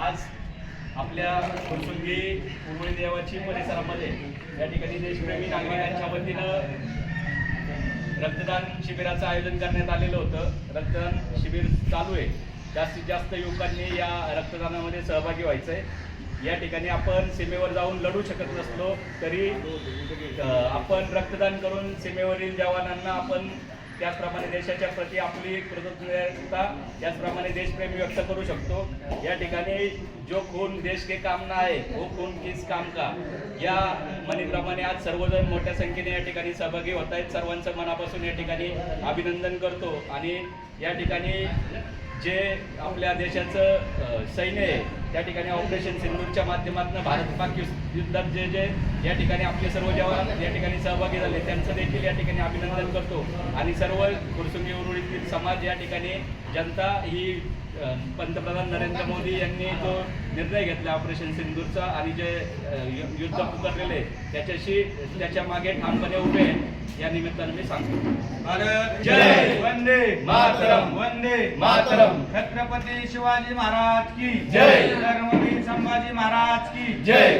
आज आपल्या फुरसुंगी उर्वळी देवाची परिसरामध्ये या ठिकाणी देशप्रेमी नागरिकांच्या वतीनं रक्तदान शिबिराचं आयोजन करण्यात आलेलं होतं. रक्तदान शिबिर चालू आहे. जास्तीत जास्त युवकांनी या रक्तदानामध्ये सहभागी व्हायचं आहे या ठिकाणी आपण सीमेवर जाऊन लढू शकत नसलो तरी आपण रक्तदान करून सीमेवरील जवानांना आपण त्याचप्रमाणे देशाच्या प्रती आपली कृतज्ञता त्याचप्रमाणे देशप्रेम व्यक्त करू शकतो. या ठिकाणी जो खून देश के काम ना आहे वो खून किस काम का? या म्हणीप्रमाणे आज सर्वजण मोठ्या संख्येने या ठिकाणी सहभागी होत आहेत. सर्वांचं मनापासून या ठिकाणी अभिनंदन करतो. आणि या ठिकाणी जे आपल्या देशाचं सैन्य आहे त्या ठिकाणी ऑपरेशन सिंधूरच्या माध्यमातून भारत पाक युद्धात जे जे या ठिकाणी आपले सर्व जवान या ठिकाणी सहभागी झाले त्यांचं देखील या ठिकाणी अभिनंदन करतो. आणि सर्व कुरसुंगी उरुळीतील समाज या ठिकाणी जनता ही पंतप्रधान नरेंद्र मोदी यांनी जो निर्णय घेतला ऑपरेशन सिंधूरचा आणि जे युद्ध पुकारलेले त्याच्याशी त्याच्यामागे ठामपणे उभे आहे या निमित्तानं मी सांगतो भारत जय. वंदे मातरम. वंदे मातरम. छत्रपती शिवाजी महाराज की जय. धर्मवीर संभाजी महाराज की जय